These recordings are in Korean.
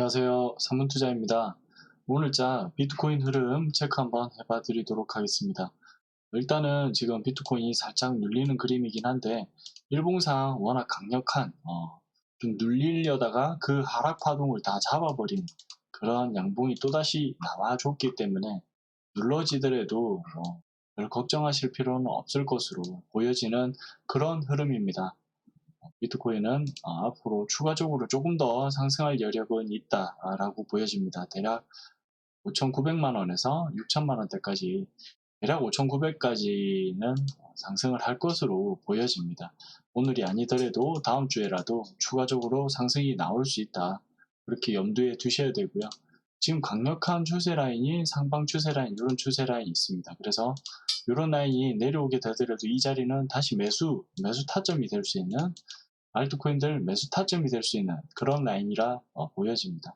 안녕하세요. 산문투자입니다. 오늘자 비트코인 흐름 체크 한번 해봐 드리도록 하겠습니다. 일단은 지금 비트코인이 살짝 눌리는 그림이긴 한데 일봉상 워낙 강력한 어, 좀 눌리려다가 그 하락 파동을 다 잡아버린 그런 양봉이 또다시 나와줬기 때문에 눌러지더라도 어, 별 걱정하실 필요는 없을 것으로 보여지는 그런 흐름입니다. 비트코인은 어, 앞으로 추가적으로 조금 더 상승할 여력은 있다라고 보여집니다. 대략 5,900만 원에서 6천만 원대까지 대략 5,900까지는 상승을 할 것으로 보여집니다. 오늘이 아니더라도 다음 주에라도 추가적으로 상승이 나올 수 있다. 그렇게 염두에 두셔야 되고요. 지금 강력한 추세 라인이 상방 추세 라인 이런 추세 라인이 있습니다. 그래서 이런 라인이 내려오게 되더라도 이 자리는 다시 매수 매수 타점이 될 수 있는 알트코인들 매수 타점이 될 수 있는 그런 라인이라 어, 보여집니다.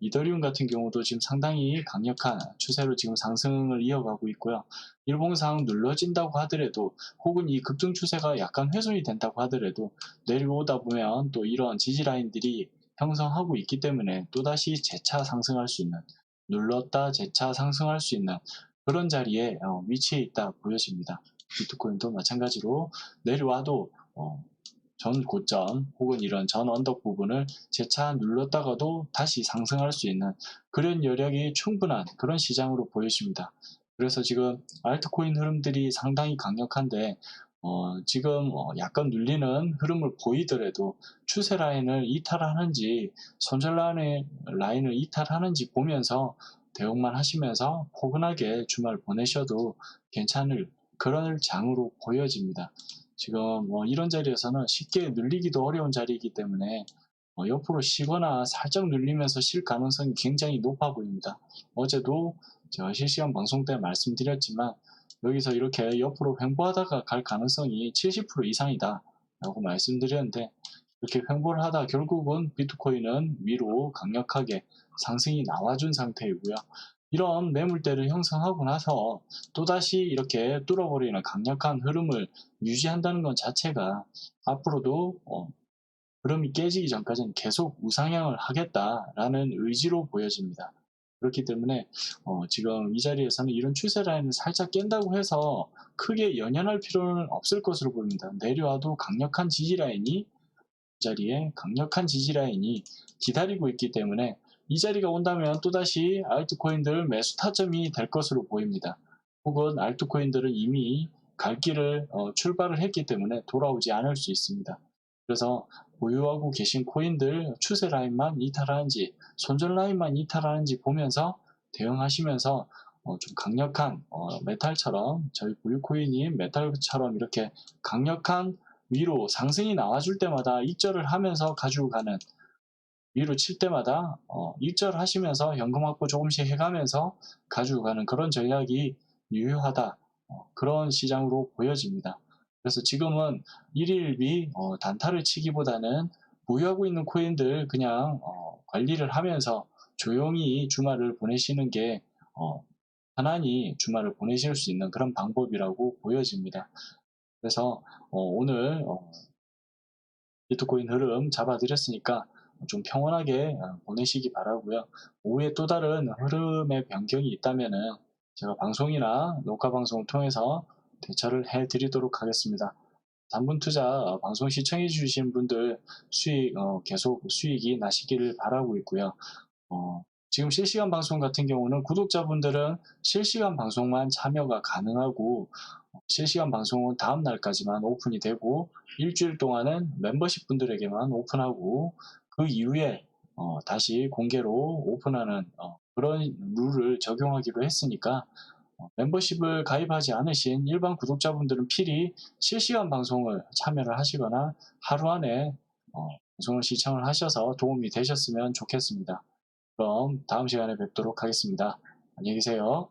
이더리움 같은 경우도 지금 상당히 강력한 추세로 지금 상승을 이어가고 있고요. 일봉상 눌러진다고 하더라도 혹은 이 급등 추세가 약간 훼손이 된다고 하더라도 내려오다 보면 또 이런 지지 라인들이 형성하고 있기 때문에 또다시 재차 상승할 수 있는 눌렀다 재차 상승할 수 있는 그런 자리에 어, 위치해 있다 보여집니다. 비트코인도 마찬가지로 내려와도 어, 전 고점 혹은 이런 전 언덕 부분을 재차 눌렀다가도 다시 상승할 수 있는 그런 여력이 충분한 그런 시장으로 보여집니다. 그래서 지금 알트코인 흐름들이 상당히 강력한데 어, 지금 어, 약간 눌리는 흐름을 보이더라도 추세 라인을 이탈하는지 손절 라인의 라인을 이탈하는지 보면서 대응만 하시면서 포근하게 주말 보내셔도 괜찮을 그런 장으로 보여집니다. 지금 뭐 이런 자리에서는 쉽게 눌리기도 어려운 자리이기 때문에 어, 옆으로 쉬거나 살짝 눌리면서 실 가능성이 굉장히 높아 보입니다. 어제도 제가 실시간 방송 때 말씀드렸지만 여기서 이렇게 옆으로 횡보하다가 갈 가능성이 70% 이상이다 라고 말씀드렸는데 이렇게 횡보를 하다 결국은 비트코인은 위로 강력하게 상승이 나와준 상태이고요. 이런 매물대를 형성하고 나서 또다시 이렇게 뚫어버리는 강력한 흐름을 유지한다는 것 자체가 앞으로도 어, 흐름이 깨지기 전까지는 계속 우상향을 하겠다라는 의지로 보여집니다. 그렇기 때문에 어, 지금 이 자리에서는 이런 추세 라인을 살짝 깬다고 해서 크게 연연할 필요는 없을 것으로 보입니다. 내려와도 강력한 지지 라인이 이 자리에 강력한 지지 라인이 기다리고 있기 때문에 이 자리가 온다면 또다시 알트코인들 매수 타점이 될 것으로 보입니다. 혹은 알트코인들은 이미 갈 길을 어, 출발을 했기 때문에 돌아오지 않을 수 있습니다. 그래서 보유하고 계신 코인들 추세 라인만 이탈하는지 손절 라인만 이탈하는지 보면서 대응하시면서 어, 좀 강력한 어, 메탈처럼 저희 보유 코인이 메탈처럼 이렇게 강력한 위로 상승이 나와줄 때마다 익절을 하면서 가지고 가는 위로 칠 때마다 어, 일절 하시면서 현금 확보 조금씩 해가면서 가지고 가는 그런 전략이 유효하다 어, 그런 시장으로 보여집니다. 그래서 지금은 일일비 어, 단타를 치기보다는 보유하고 있는 코인들 그냥 어, 관리를 하면서 조용히 주말을 보내시는 게 어, 편안히 주말을 보내실 수 있는 그런 방법이라고 보여집니다. 그래서 어, 오늘 어, 비트코인 흐름 잡아드렸으니까 좀 평온하게 어, 보내시기 바라고요. 오후에 또 다른 흐름의 변경이 있다면 은 제가 방송이나 녹화 방송을 통해서 대처를 해드리도록 하겠습니다. 단분 투자 어, 방송 시청해 주신 분들 수익 어, 계속 수익이 나시기를 바라고 있고요. 어, 지금 실시간 방송 같은 경우는 구독자분들은 실시간 방송만 참여가 가능하고 실시간 방송은 다음 날까지만 오픈이 되고 일주일 동안은 멤버십 분들에게만 오픈하고 그 이후에 어, 다시 공개로 오픈하는 어, 그런 룰을 적용하기로 했으니까 어, 멤버십을 가입하지 않으신 일반 구독자분들은 필히 실시간 방송을 참여를 하시거나 하루 안에 어, 방송을 시청을 하셔서 도움이 되셨으면 좋겠습니다. 그럼 다음 시간에 뵙도록 하겠습니다. 안녕히 계세요.